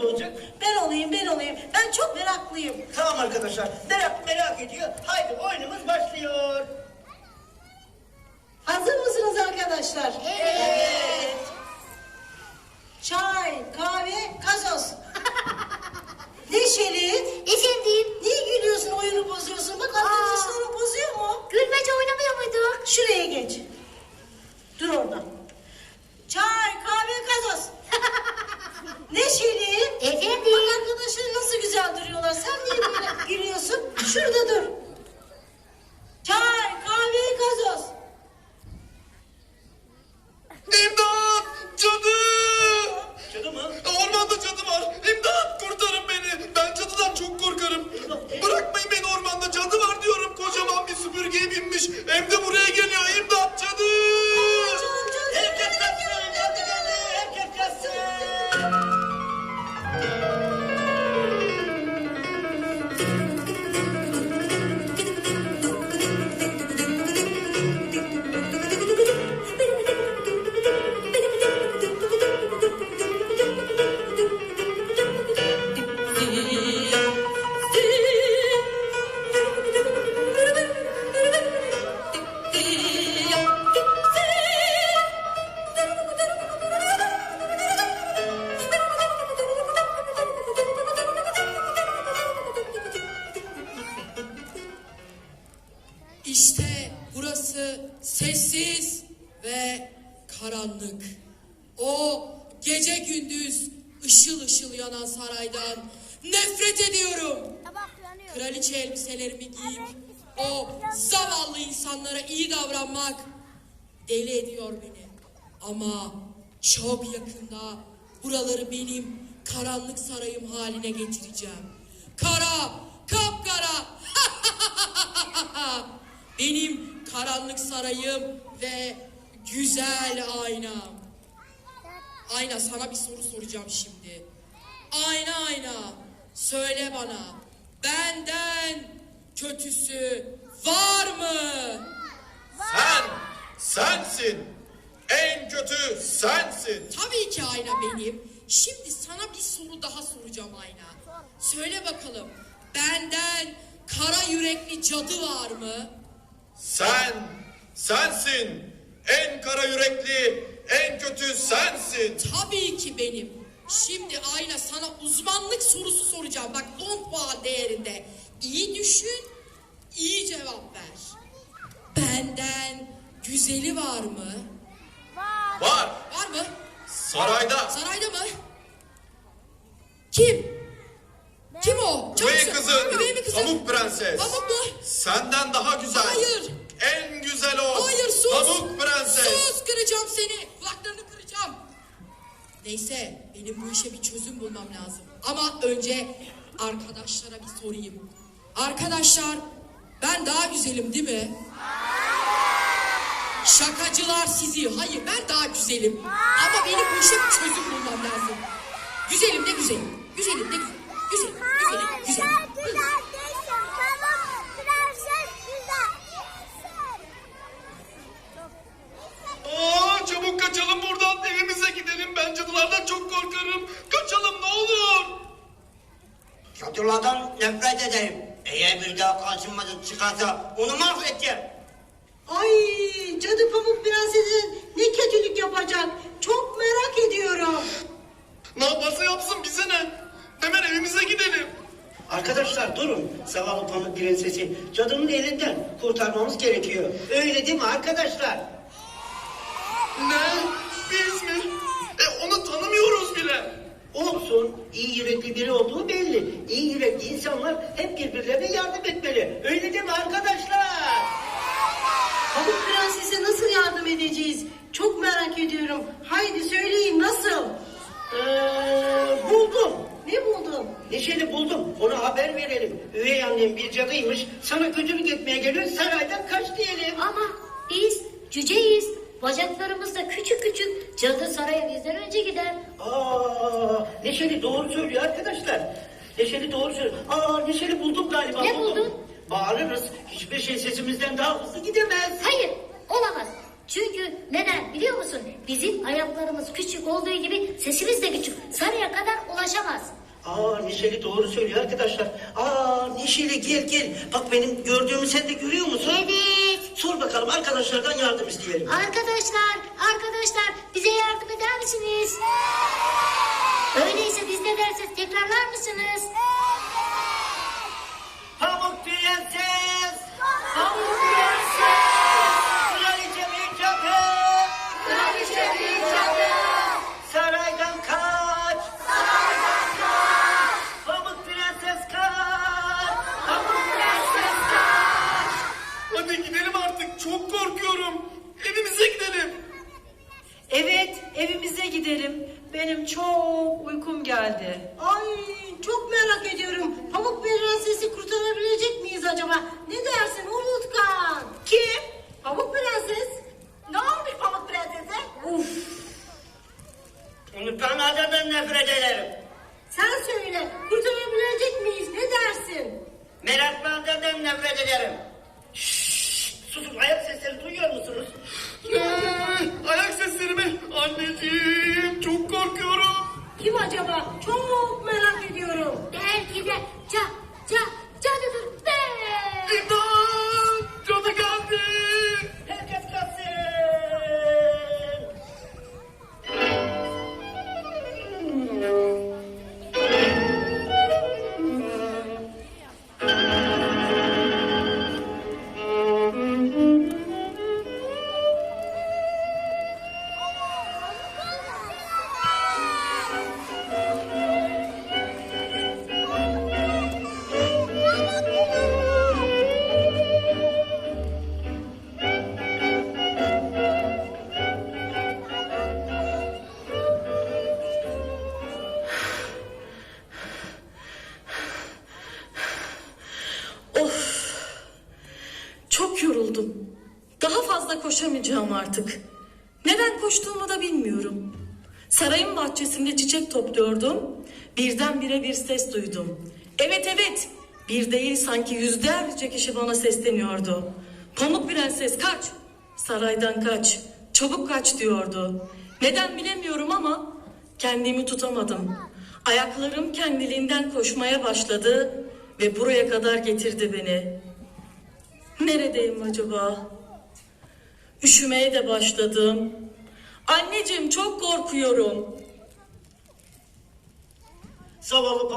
olacak? Ben olayım ben olayım. Ben çok meraklıyım. Tamam arkadaşlar. Merak merak ediyor. Haydi oyunumuz başlıyor. Hazır mısınız arkadaşlar? Evet. Çay, kahve, O gece gündüz ışıl ışıl yanan saraydan nefret ediyorum. Kraliçe elbiselerimi giyip o zavallı insanlara iyi davranmak deli ediyor beni. Ama çok yakında buraları benim karanlık sarayım haline getireceğim. Kara, kapkara. benim karanlık sarayım ve güzel aynam. Ayna sana bir soru soracağım şimdi. Ayna ayna söyle bana benden kötüsü var mı? Sen! Sensin! En kötü sensin! Tabii ki ayna benim. Şimdi sana bir soru daha soracağım ayna. Söyle bakalım benden kara yürekli cadı var mı? Sen! Sensin! En kara yürekli, en kötü sensin! Tabii ki benim. Şimdi ayna sana uzmanlık sorusu soracağım. Bak 10 puan değerinde. İyi düşün, iyi cevap ver. Benden güzeli var mı? Var! Var mı? Sarayda! Sarayda mı? Kim? Kim o? Üvey kızın! Üvey mi kızın? Pamuk prenses! Pamuk mu? Senden daha güzel! Hayır. En güzel o! Hayır sus. Pamuk prenses! Neyse benim bu işe bir çözüm bulmam lazım. Ama önce arkadaşlara bir sorayım. Arkadaşlar ben daha güzelim değil mi? Şakacılar sizi. Hayır ben daha güzelim. Ama benim bu işe bir çözüm bulmam lazım. Güzelim de güzelim. Güzelim de güzelim. Güzelim, güzelim, güzelim. Cadılardan nefret ederim. Eğer bir daha karşıma çıkarsa onu mahvedeceğim. Ay cadı pamuk prensesin ne kötülük yapacak? Çok merak ediyorum. Ne yaparsa yapsın bize ne? Hemen evimize gidelim. Arkadaşlar durun. Zavallı pamuk prensesi cadının elinden kurtarmamız gerekiyor. Öyle değil mi arkadaşlar? Ne? Biz mi? E onu tanımıyoruz bile. Olsun. iyi yürekli biri olduğu belli. İyi yürekli insanlar hep birbirlerine yardım etmeli. Öyle değil mi arkadaşlar? Pamuk prensese nasıl yardım edeceğiz? Çok merak ediyorum. Haydi söyleyin nasıl? Ee, buldum. Ne buldun? Neşeli buldum. Ona haber verelim. Üvey annem bir cadıymış. Sana kötülük etmeye geliyor. Saraydan kaç diyelim. Ama biz cüceyiz. Bacaklarımız da küçük küçük. Cadı saraya bizden önce gider. Aa, Neşeli doğru söylüyor arkadaşlar. Neşeli doğru söylüyor. Aa, Neşeli buldum galiba. Ne buldum. buldun? Bağırırız. Hiçbir şey sesimizden daha hızlı gidemez. Hayır, olamaz. Çünkü neden biliyor musun? Bizim ayaklarımız küçük olduğu gibi sesimiz de küçük. Saraya kadar ulaşamaz. Aa Neşeli doğru söylüyor arkadaşlar. Aa Neşeli gel gel. Bak benim gördüğümü sen de görüyor musun? Evet. Bakalım arkadaşlardan yardım isteyelim. Arkadaşlar, arkadaşlar bize yardım eder misiniz? Öyleyse biz ne dersek tekrarlar mısınız? Pamuk Prenses! Benim çok uykum geldi. Ay çok merak ediyorum. Pamuk Prenses'i kurtarabilecek miyiz acaba? Ne dersin Umutkan? Kim? Pamuk Prenses. Ne olmuş Pamuk Prenses'e? Uf. Unutkan adamdan nefret ederim. Sen söyle kurtarabilecek miyiz? Ne dersin? Meraklı adamdan nefret ederim. Şşş! Susun ayak sesleri duyuyor musunuz? Ayak sesleri mi? Anneciğim. Kim acaba? Çok merak ediyorum. Belki de ca, ca, koşamayacağım artık. Neden koştuğumu da bilmiyorum. Sarayın bahçesinde çiçek topluyordum. Birdenbire bir ses duydum. Evet evet. Bir değil sanki yüzlerce kişi bana sesleniyordu. Pamuk Prenses kaç. Saraydan kaç. Çabuk kaç diyordu. Neden bilemiyorum ama kendimi tutamadım. Ayaklarım kendiliğinden koşmaya başladı ve buraya kadar getirdi beni. Neredeyim acaba? Üşümeye de başladım. Anneciğim çok korkuyorum. Zavallı